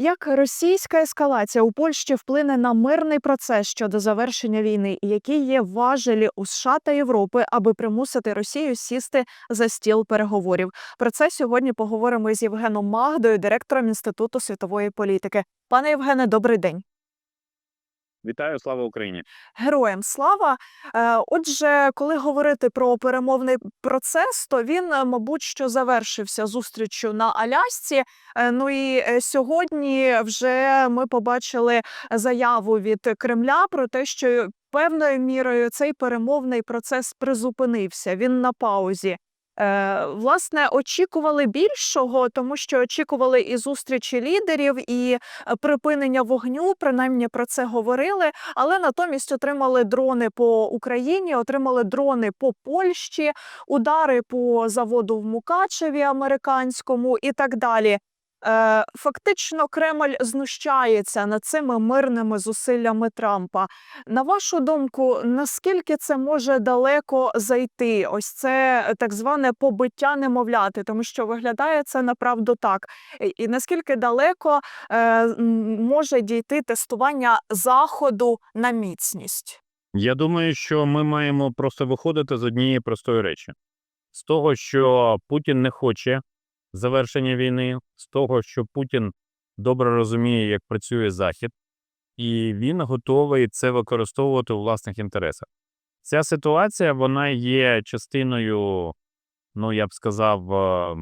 Як російська ескалація у Польщі вплине на мирний процес щодо завершення війни, які є важелі у США та Європи, аби примусити Росію сісти за стіл переговорів? Про це сьогодні поговоримо із Євгеном Магдою, директором Інституту світової політики. Пане Євгене, добрий день. Вітаю, слава Україні! Героям слава. Е, Отже, коли говорити про перемовний процес, то він, е, мабуть, що завершився зустрічю на Алясці. Е, Ну і сьогодні вже ми побачили заяву від Кремля про те, що певною мірою цей перемовний процес призупинився. Він на паузі. Е, власне, очікували більшого, тому що очікували і зустрічі лідерів, і е, припинення вогню. Принаймні про це говорили. Але натомість отримали дрони по Україні, отримали дрони по Польщі, удари по заводу в Мукачеві американському і так далі. Е, Фактично, Кремль знущається над цими мирними зусиллями Трампа. На вашу думку, наскільки це може далеко зайти? Ось це так зване побиття немовляти, тому що виглядає це направду так. І наскільки далеко е, може дійти тестування заходу на міцність? Я думаю, що ми маємо просто виходити з однієї простої речі: з того, що Путін не хоче завершення війни, з того, що Путін добре розуміє, як працює Захід, і він готовий це використовувати у власних інтересах. Ця ситуація вона є частиною, ну я б сказав, е,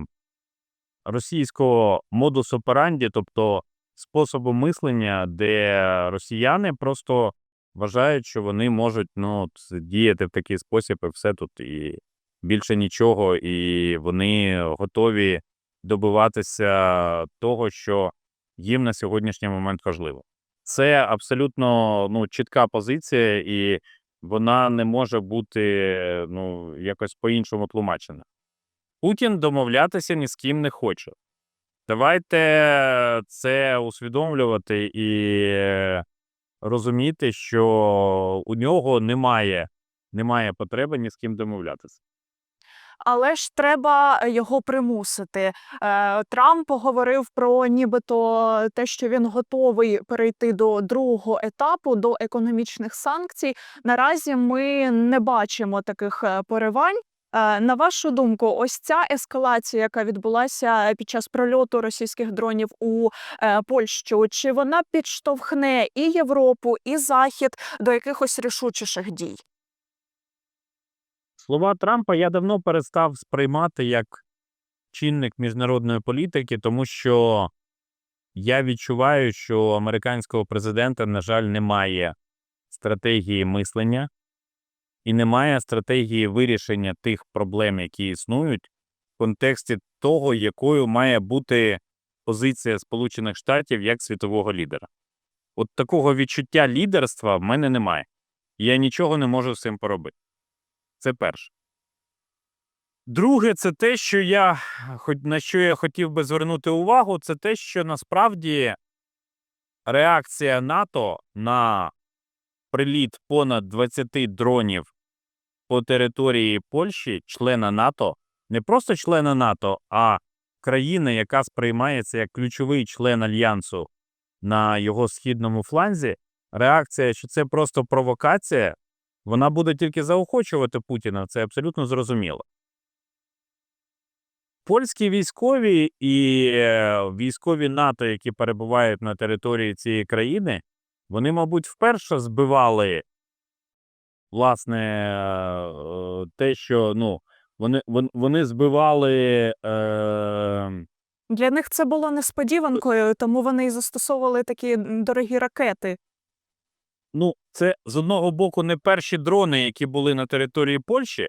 російського модус операнді, тобто способу мислення, де росіяни просто вважають, що вони можуть ну, діяти в такий спосіб, і все тут, і більше нічого, і вони готові добиватися того, що їм на сьогоднішній момент важливо. Це абсолютно ну, чітка позиція, і вона не може бути ну, якось по-іншому тлумачена. Путін домовлятися ні з ким не хоче. Давайте це усвідомлювати і розуміти, що у нього немає, немає потреби ні з ким домовлятися. Але ж треба е, його примусити. Е, Трамп говорив про нібито те, що він готовий перейти до другого етапу до економічних санкцій. Наразі ми не бачимо таких е, поривань. На вашу думку, ось ця ескалація, яка відбулася під час прольоту російських дронів у Польщу, чи вона підштовхне і Європу, і Захід до якихось рішучіших дій? Слова Трампа я давно перестав сприймати як чинник міжнародної політики, тому що я відчуваю, що американського президента, на жаль, немає стратегії мислення і немає стратегії вирішення тих проблем, які існують, в контексті того, якою має бути позиція Сполучених Штатів як світового лідера. От такого відчуття лідерства в мене немає. Я нічого не можу з цим поробити. Це перше. Друге, це те, що я на що я хотів би звернути увагу, це те, що насправді реакція НАТО на приліт понад 20 дронів по території Польщі, члена НАТО, не просто члена НАТО, а країни, яка сприймається як ключовий член альянсу на його східному фланзі, реакція, що це просто провокація, вона буде тільки заохочувати Путіна, це абсолютно зрозуміло. Польські військові і е, військові НАТО, які перебувають на території цієї країни, вони, мабуть, вперше збивали власне е, те, що ну, вони, вони збивали. Е, Для них це було несподіванкою, тому вони і застосовували такі дорогі ракети. Ну, це з одного боку не перші дрони, які були на території Польщі.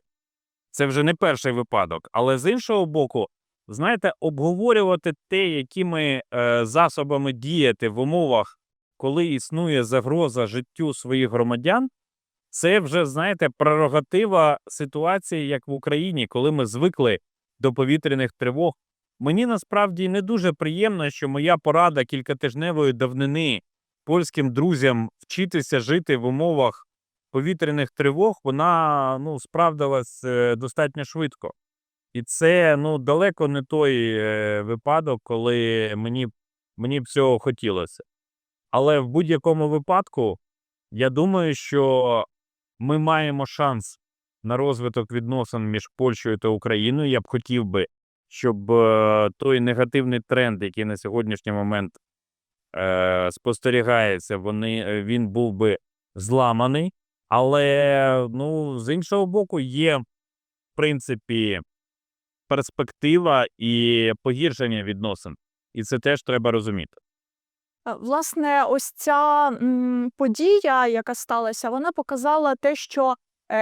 Це вже не перший випадок. Але з іншого боку, знаєте, обговорювати те, якими е, засобами діяти в умовах, коли існує загроза життю своїх громадян, це вже, знаєте, прерогатива ситуації, як в Україні, коли ми звикли до повітряних тривог. Мені насправді не дуже приємно, що моя порада кількатижневої давнини польським друзям вчитися жити в умовах повітряних тривог, вона ну, справдилась е, достатньо швидко. І це ну, далеко не той е, випадок, коли мені Мені б цього хотілося. Але в будь-якому випадку, я думаю, що ми маємо шанс на розвиток відносин між Польщею та Україною. Я б хотів би, щоб е, той негативний тренд, який на сьогоднішній момент е, спостерігається, вони, е, він був би зламаний. Але ну, з іншого боку, є, в принципі, перспектива і погіршення відносин. І це теж треба розуміти. Е, Власне, ось ця м, подія, яка сталася, вона показала те, що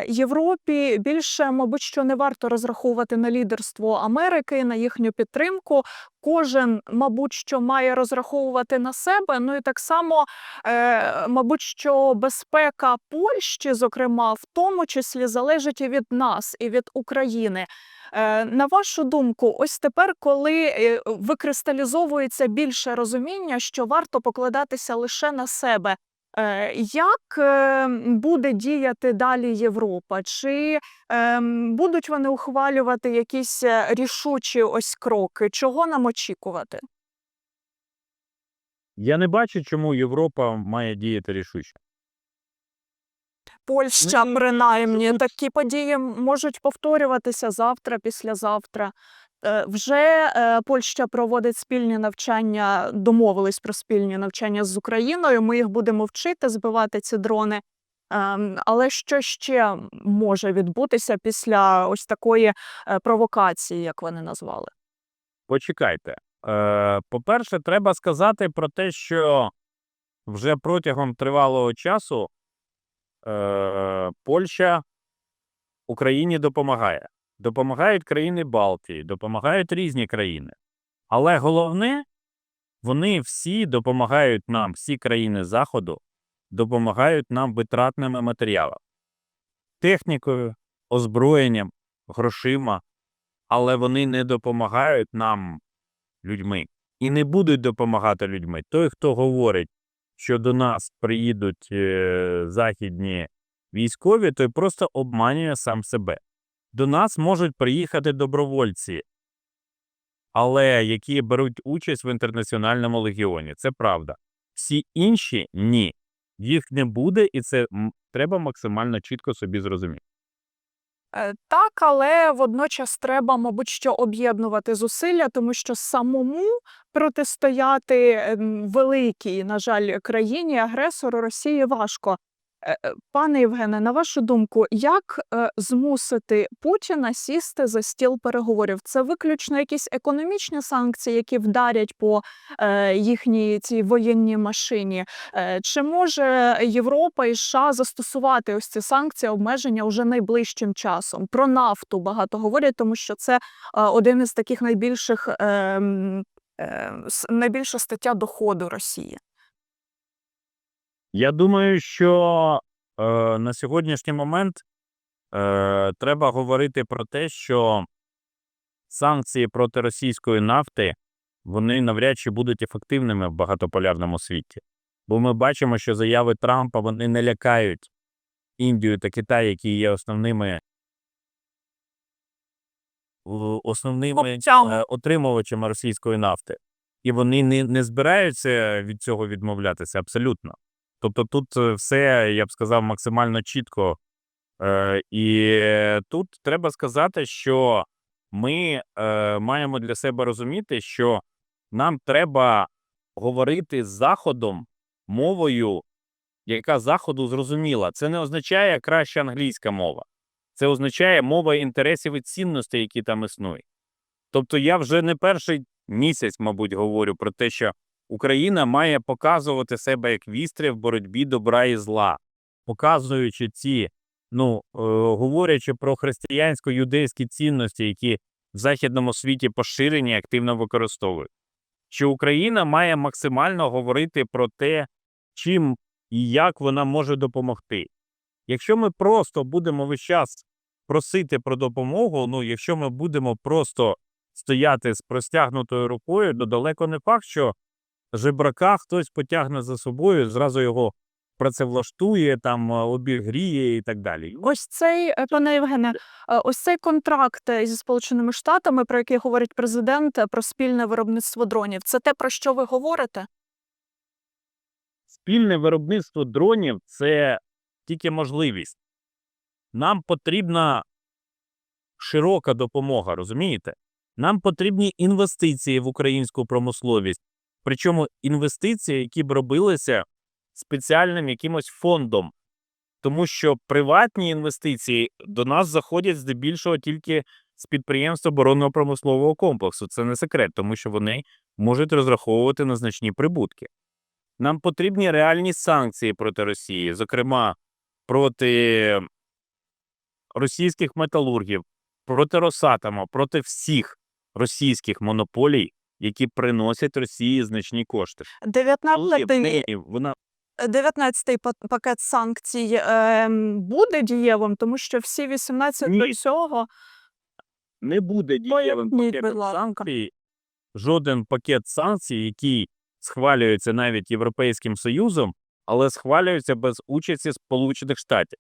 Європі більше, мабуть, що не варто розраховувати на лідерство Америки, на їхню підтримку. Кожен, мабуть, що має розраховувати на себе. Ну і так само, е, мабуть, що безпека Польщі, зокрема, в тому числі залежить і від нас, і від України. Е, На вашу думку, ось тепер, коли е, викристалізовується більше розуміння, що варто покладатися лише на себе, е, як е, буде діяти далі Європа? Чи ем, будуть вони ухвалювати якісь е, рішучі ось кроки? Чого нам очікувати? Я не бачу, чому Європа має діяти рішуче. Польща, Ну, принаймні, такі події можуть повторюватися завтра, післязавтра. Е, Вже е, Польща проводить спільні навчання, домовились про спільні навчання з Україною. Ми їх будемо вчити збивати ці дрони. Ем, Але що ще може відбутися після ось такої е, провокації, як вони назвали? Почекайте. По-перше, треба сказати про те, що вже протягом тривалого часу Польща Україні допомагає. Допомагають країни Балтії, допомагають різні країни. Але головне, вони всі допомагають нам, всі країни Заходу, допомагають нам витратними матеріалами, технікою, озброєнням, грошима, але вони не допомагають нам людьми і не будуть допомагати людьми. Той, хто говорить, що до нас приїдуть е, західні військові, той просто обманює сам себе. До нас можуть приїхати добровольці, але які беруть участь в інтернаціональному легіоні. Це правда. Всі інші ні. Їх не буде, і це треба максимально чітко собі зрозуміти. Е, Так, але водночас треба, мабуть, що об'єднувати зусилля, тому що самому протистояти ем, великій, на жаль, країні агресору Росії важко. Е, е, Пане Євгене, на вашу думку, як е, змусити Путіна сісти за стіл переговорів? Це виключно якісь економічні санкції, які вдарять по їхній цій воєнній машині? Чи може Європа і США застосувати ось ці санкції, обмеження вже найближчим часом? Про нафту багато говорять, тому що це один із таких найбільших ем, е, найбільша стаття доходу Росії. Я думаю, що е, на сьогоднішній момент е, треба говорити про те, що санкції проти російської нафти вони навряд чи будуть ефективними в багатополярному світі. Бо ми бачимо, що заяви Трампа вони не лякають Індію та Китай, які є основними, основними е, отримувачами російської нафти. І вони не, не збираються від цього відмовлятися абсолютно. Тобто тут е, все, я б сказав, максимально чітко. Е, і е, тут треба сказати, що ми е, маємо для себе розуміти, що нам треба говорити з Заходом мовою, яка Заходу зрозуміла. Це не означає краща англійська мова. Це означає мова інтересів і цінностей, які там існують. Тобто я вже не перший місяць, мабуть, говорю про те, що Україна має показувати себе як вістря в боротьбі добра і зла, показуючи ці, ну, е, говорячи про християнсько-юдейські цінності, які в західному світі поширені і активно використовують. Що Україна має максимально говорити про те, чим і як вона може допомогти. Якщо ми просто будемо весь час просити про допомогу, ну, якщо ми будемо просто стояти з простягнутою рукою, то далеко не факт, що жебрака хтось потягне за собою, зразу його працевлаштує, там е, обігріє і так далі. Ось цей, е, пане Євгене, е, ось цей контракт зі Сполученими Штатами, про який говорить президент, про спільне виробництво дронів. Це те, про що ви говорите? Спільне виробництво дронів це тільки можливість. Нам потрібна широка допомога, розумієте? Нам потрібні інвестиції в українську промисловість. Причому інвестиції, які б робилися спеціальним якимось фондом. Тому що приватні інвестиції до нас заходять здебільшого тільки з підприємств оборонного промислового комплексу. Це не секрет, тому що вони можуть розраховувати на значні прибутки. Нам потрібні реальні санкції проти Росії, зокрема проти російських металургів, проти Росатома, проти всіх російських монополій, які приносять Росії значні кошти. 19-й, вона 19-й пакет санкцій е, буде дієвим, тому що всі 18 до цього не буде дієвим Поясніть, пакетом будь ласка. санкцій, жоден пакет санкцій, який схвалюється навіть Європейським Союзом, але схвалюється без участі Сполучених Штатів.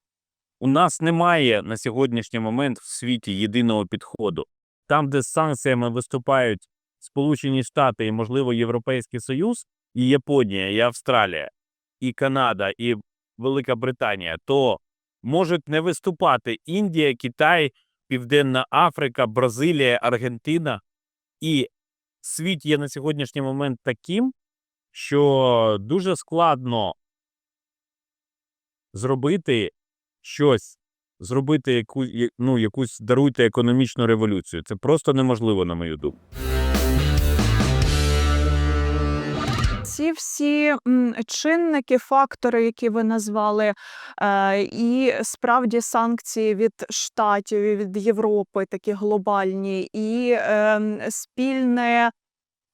У нас немає на сьогоднішній момент в світі єдиного підходу. Там, де з санкціями виступають Сполучені Штати і, можливо, Європейський Союз, і Японія, і Австралія, і Канада, і Велика Британія, то можуть не виступати Індія, Китай, Південна Африка, Бразилія, Аргентина. І світ є на сьогоднішній момент таким, що дуже складно зробити щось, зробити яку, ну, якусь даруйте економічну революцію. Це просто неможливо, на мою думку. Ці всі чинники, фактори, які ви назвали, е, і справді санкції від Штатів, від Європи, такі глобальні, і ем, спільне.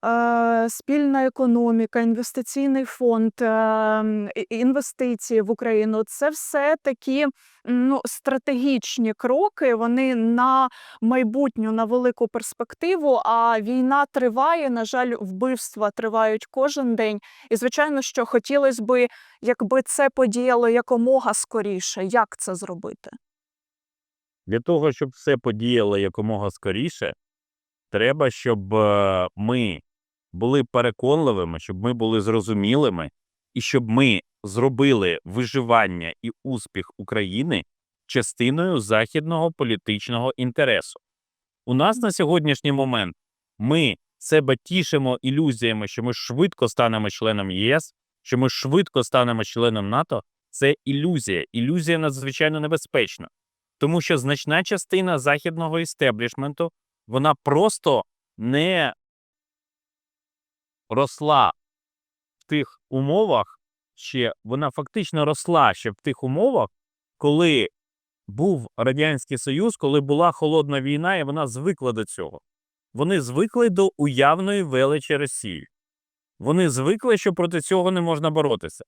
Е, Спільна економіка, інвестиційний фонд, ем, інвестиції в Україну це все такі ну, стратегічні кроки. Вони на майбутню, на велику перспективу. А війна триває. На жаль, вбивства тривають кожен день. І звичайно, що хотілося би, якби це подіяло якомога скоріше. Як це зробити? Для того, щоб все подіяло якомога скоріше, треба, щоб е, ми були переконливими, щоб ми були зрозумілими, і щоб ми зробили виживання і успіх України частиною західного політичного інтересу. У нас на сьогоднішній момент ми себе тішимо ілюзіями, що ми швидко станемо членом ЄС, що ми швидко станемо членом НАТО. Це ілюзія. Ілюзія надзвичайно небезпечна тому що значна частина західного істеблішменту вона просто не росла в тих умовах, ще вона фактично росла ще в тих умовах, коли був Радянський Союз, коли була холодна війна, і вона звикла до цього. Вони звикли до уявної величі Росії. Вони звикли, що проти цього не можна боротися.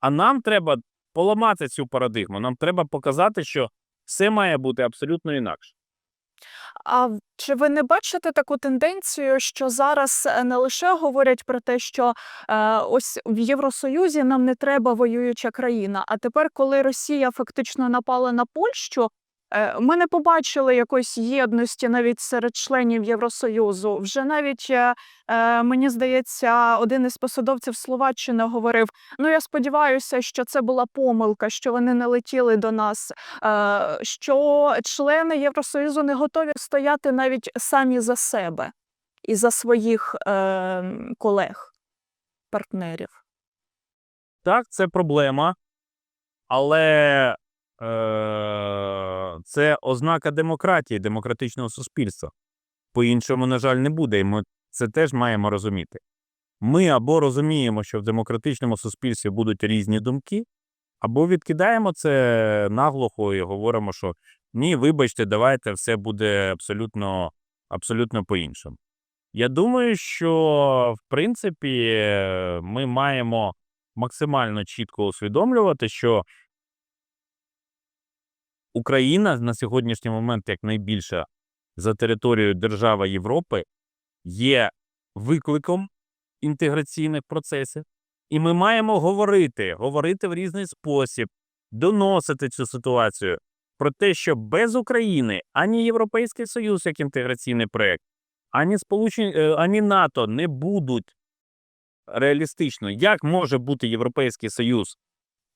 А нам треба поламати цю парадигму. Нам треба показати, що все має бути абсолютно інакше. А чи ви не бачите таку тенденцію, що зараз е, не лише говорять про те, що е, ось в Євросоюзі нам не треба воююча країна, а тепер, коли Росія фактично напала на Польщу, ми не побачили якоїсь єдності навіть серед членів Євросоюзу. Вже навіть е, е, мені здається, один із посадовців Словаччини говорив: ну я сподіваюся, що це була помилка, що вони не летіли до нас е, що члени Євросоюзу не готові стояти навіть самі за себе і за своїх е, колег, партнерів. Так, це проблема, але е- це ознака демократії, демократичного суспільства. По-іншому, на жаль, не буде, і ми це теж маємо розуміти. Ми або розуміємо, що в демократичному суспільстві будуть різні думки, або відкидаємо це наглухо і говоримо, що ні, вибачте, давайте все буде абсолютно, абсолютно по-іншому. Я думаю, що в принципі е, ми маємо максимально чітко усвідомлювати, що Україна на сьогоднішній момент, як найбільша за територією держава Європи, є викликом інтеграційних процесів, І ми маємо говорити, говорити в різний спосіб, доносити цю ситуацію про те, що без України ані Європейський Союз як інтеграційний проєкт, ані Сполучені, е, ані НАТО не будуть реалістично. Як може бути Європейський Союз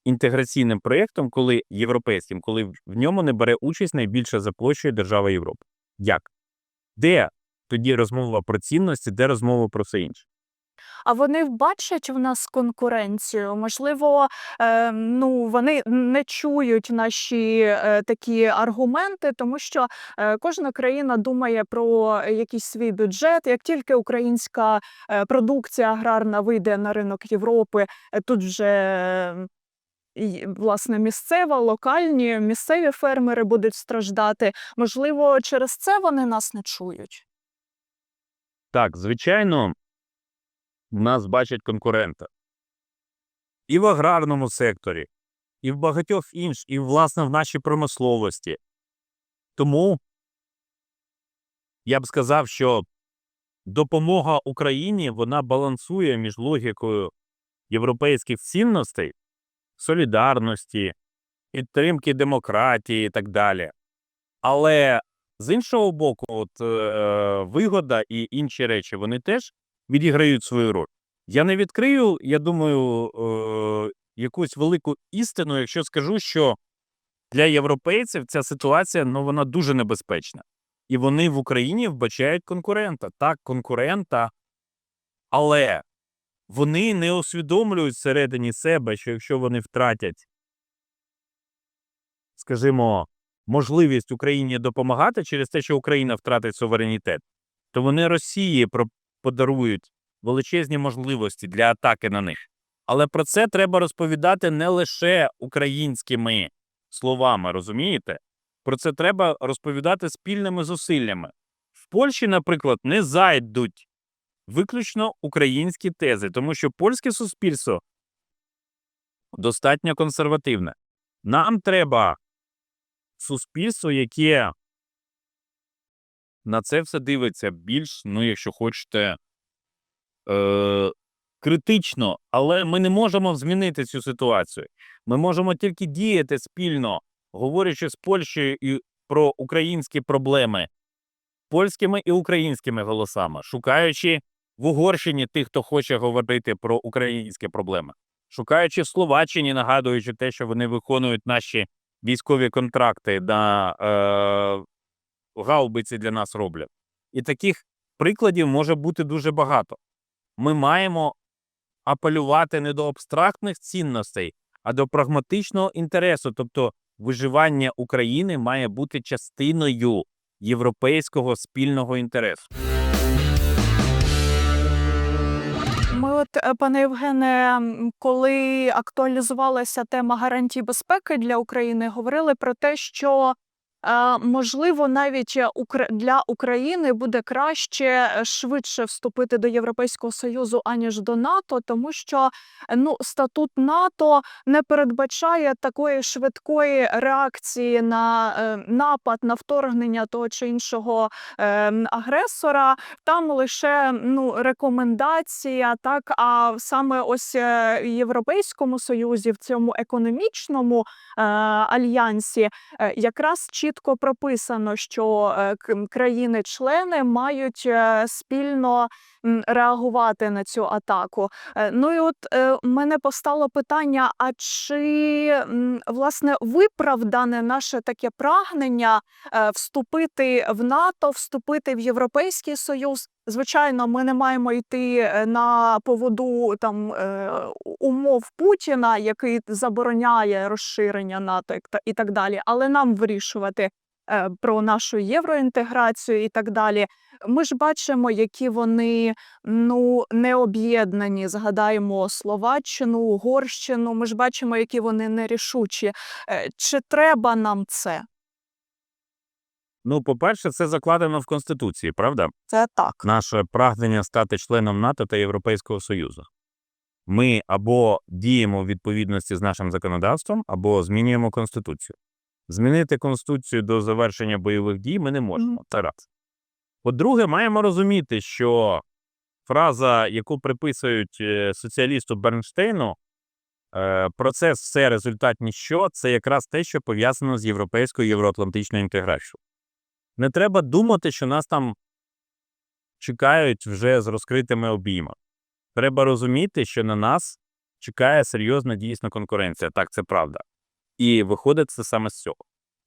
інтеграційним проєктом, коли європейським, коли в- ньому не бере участь найбільша за площею держава Європи? Як? Де тоді розмова про цінності, де розмова про все інше? А вони бачать в нас конкуренцію. Можливо, е, ну вони не чують наші е, такі аргументи, тому що е, кожна країна думає про якийсь свій бюджет. Як тільки українська е, продукція аграрна вийде на ринок Європи, е, тут вже. Власне, місцева, локальні, місцеві фермери будуть страждати. Можливо, через це вони нас не чують. Так, звичайно, нас бачать конкурента. І в аграрному секторі, і в багатьох інших, і, власне, в нашій промисловості. Тому я б сказав, що допомога Україні вона балансує між логікою європейських цінностей, солідарності, підтримки демократії і так далі. Але з іншого боку, от, е, вигода і інші речі вони теж відіграють свою роль. Я не відкрию, я думаю, е, якусь велику істину, якщо скажу, що для європейців ця ситуація ну, вона дуже небезпечна. І вони в Україні вбачають конкурента. Так, конкурента, але вони не усвідомлюють всередині себе, що якщо вони втратять, скажімо, можливість Україні допомагати через те, що Україна втратить суверенітет, то вони Росії подарують величезні можливості для атаки на них. Але про це треба розповідати не лише українськими словами, розумієте? Про це треба розповідати спільними зусиллями. В Польщі, наприклад, не зайдуть виключно українські тези, тому що польське суспільство достатньо консервативне. Нам треба суспільство, яке на це все дивиться більш, ну, якщо хочете, е, критично, але ми не можемо змінити цю ситуацію. Ми можемо тільки діяти спільно, говорячи з Польщею і про українські проблеми польськими і українськими голосами, шукаючи в Угорщині тих, хто хоче говорити про українські проблеми, шукаючи в Словаччині, нагадуючи те, що вони виконують наші військові контракти на е, гаубиці для нас роблять. І таких прикладів може бути дуже багато. Ми маємо апелювати не до абстрактних цінностей, а до прагматичного інтересу. Тобто, виживання України має бути частиною європейського спільного інтересу. От, е, пане Євгене, коли актуалізувалася тема гарантій безпеки для України, говорили про те, що можливо навіть е, для України буде краще е, швидше вступити до Європейського союзу аніж до НАТО, тому що е, ну статут НАТО не передбачає такої швидкої реакції на напад на вторгнення того чи іншого е, агресора. Там лише ну рекомендація, так а саме ось Європейському Союзі, в цьому економічному альянсі, якраз чітко прописано, що е, країни-члени мають е, спільно реагувати на цю атаку. Е, Ну і от мене постало питання: а чи власне виправдане наше таке прагнення вступити в НАТО, вступити в Європейський Союз? Звичайно, ми не маємо йти е, на поводу там е, умов Путіна, який забороняє розширення НАТО і та- і так далі, але нам вирішувати е, про нашу євроінтеграцію і так далі. Ми ж бачимо, які вони ну не об'єднані. Згадаємо Словаччину, Угорщину. Ми ж бачимо, які вони нерішучі. Чи треба нам це? Ну, по-перше, це закладено в Конституції, правда? Це так. Наше прагнення стати членом НАТО та Європейського Союзу. Ми або діємо в відповідності з нашим законодавством, або змінюємо Конституцію. Змінити Конституцію до завершення бойових дій ми не можемо. Це раз. По-друге, маємо розуміти, що фраза, яку приписують е, соціалісту Бернштейну, е, процес все результат ніщо, це якраз те, що пов'язано з європейською євроатлантичною інтеграцією. Не треба думати, що нас там чекають вже з розкритими обіймами. Треба розуміти, що на нас чекає серйозна дійсно конкуренція. Так, це правда. І виходить це саме з цього.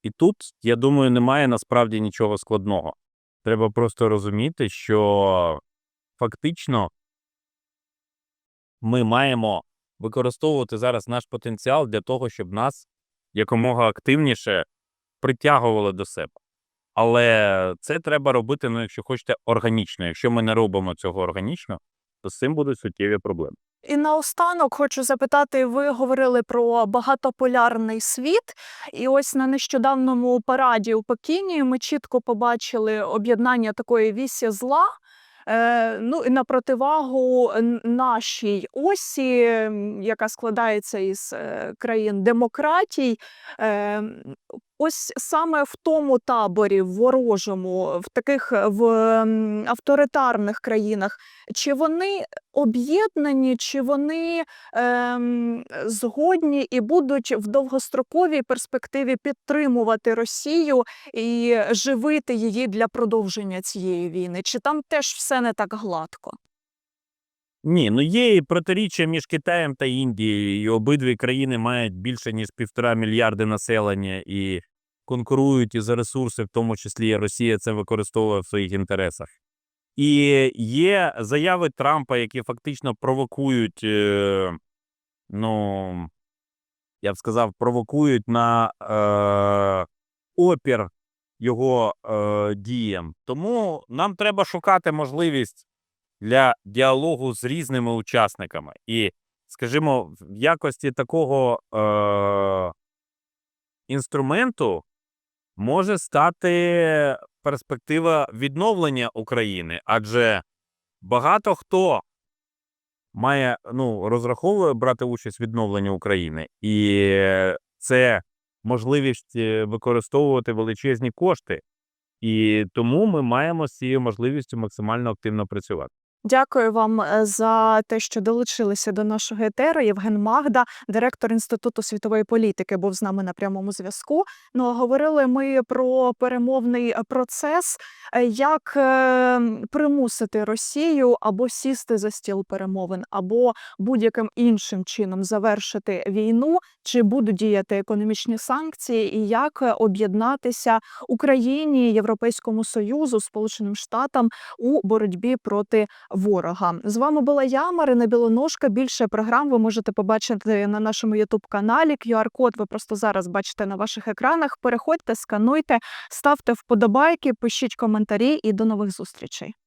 І тут, я думаю, немає насправді нічого складного. Треба просто розуміти, що фактично ми маємо використовувати зараз наш потенціал для того, щоб нас якомога активніше притягували до себе. Але це треба робити, ну, якщо хочете, органічно. Якщо ми не робимо цього органічно, то з цим будуть суттєві проблеми. І наостанок хочу запитати: ви говорили про багатополярний світ, і ось на нещодавньому параді у Пекіні ми чітко побачили об'єднання такої вісі зла. Е, ну і на противагу нашій осі, яка складається із е, країн демократій. Ось саме в тому таборі, в ворожому, в таких е, в авторитарних країнах, чи вони об'єднані, чи вони ем, згодні і будуть в довгостроковій перспективі підтримувати Росію і живити її для продовження цієї війни? Чи там теж все не так гладко? Ні, ну є і протиріччя між Китаєм та Індією, і обидві країни мають більше ніж півтора мільярди населення і конкурують і за ресурси, в тому числі Росія це використовує в своїх інтересах. І є заяви Трампа, які фактично провокують, е, ну я б сказав, провокують на е, опір його е, діям. Тому нам треба шукати можливість для діалогу з різними учасниками. І, скажімо, в якості такого е, інструменту може стати перспектива відновлення України, адже багато хто має ну, розраховує брати участь в відновленні України, і це можливість е, використовувати величезні кошти. І тому ми маємо з цією можливістю максимально активно працювати. Дякую вам е, за те, що долучилися до нашого етеру. Євген Магда, директор Інституту світової політики, був з нами на прямому зв'язку. Ну а говорили ми про перемовний е, процес, е, як е, примусити Росію або сісти за стіл перемовин, або будь-яким іншим чином завершити війну, чи будуть діяти економічні санкції, і як об'єднатися Україні, Європейському Союзу, Сполученим Штатам у боротьбі проти ворога. З вами була я, Марина Білоножка. Більше програм ви можете побачити на нашому Ютуб каналі. QR-код ви просто зараз бачите на ваших екранах. Переходьте, скануйте, ставте вподобайки, пишіть коментарі і до нових зустрічей.